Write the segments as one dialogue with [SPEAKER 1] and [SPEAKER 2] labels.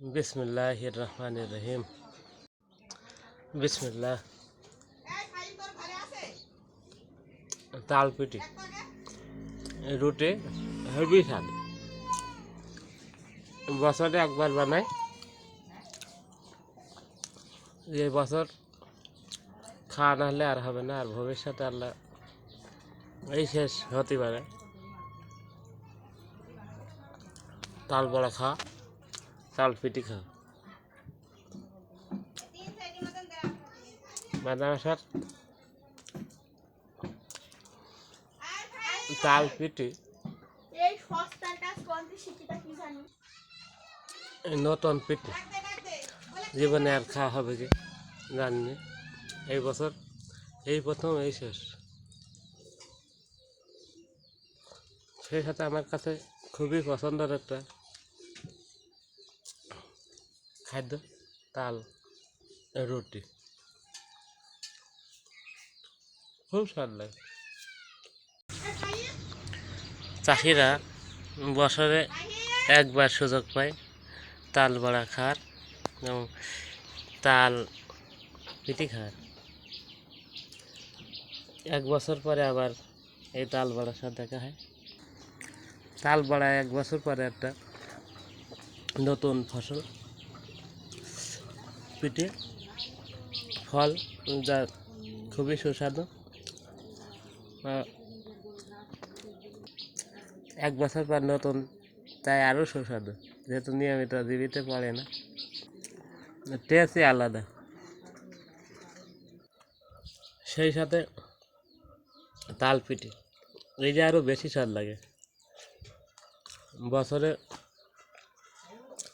[SPEAKER 1] বিসমিল্লাহ রহমান রহিম বিসমিল্লাহ। তাল পিটি রুটে, হেভি স্বাদ। বছরে একবার বানাই। এই বছর খাওয়া না হলে আর হবে না, আর ভবিষ্যতে আল্লাহ এই শেষ হতে পারে। তাল বড়া খা তাল পিটি খা বাদাম স্যার তাল পিটি। নতুন পিটি। জীবনে আর খাওয়া হবে কি? জানি এই বছর এই প্রথম এই শেষ। সেই সাথে আমার কাছে খুবই পছন্দের একটা খাদ্য, তাল রুটি। খুব স্বাদ লাগে। চাষিরা বছরে একবার সুযোগ পায় তাল বড়া খাওয়ার এবং তাল পিটি খাওয়ার। এক বছর পরে আবার এই তাল বড়ার সাথে দেখা হয়। তাল বড়া এক বছর পরে একটা নতুন ফসল পিঠে, ফল, যা খুবই সুস্বাদু। এক বছর পর নতুন, তাই আরও সুস্বাদু। যেহেতু নিয়মিত জীবিতে পড়ে না। টেস্টই আলাদা। সেই সাথে তাল পিঠে। এই যে আরও বেশি স্বাদ লাগে। বছরে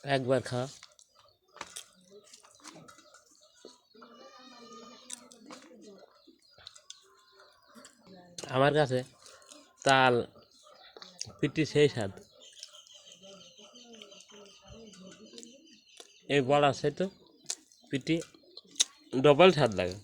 [SPEAKER 1] একবার খাওয়া। আমার কাছে তাল পিটি সেই স্বাদ। এই বড়া সে তো পিটি ডবল স্বাদ লাগে।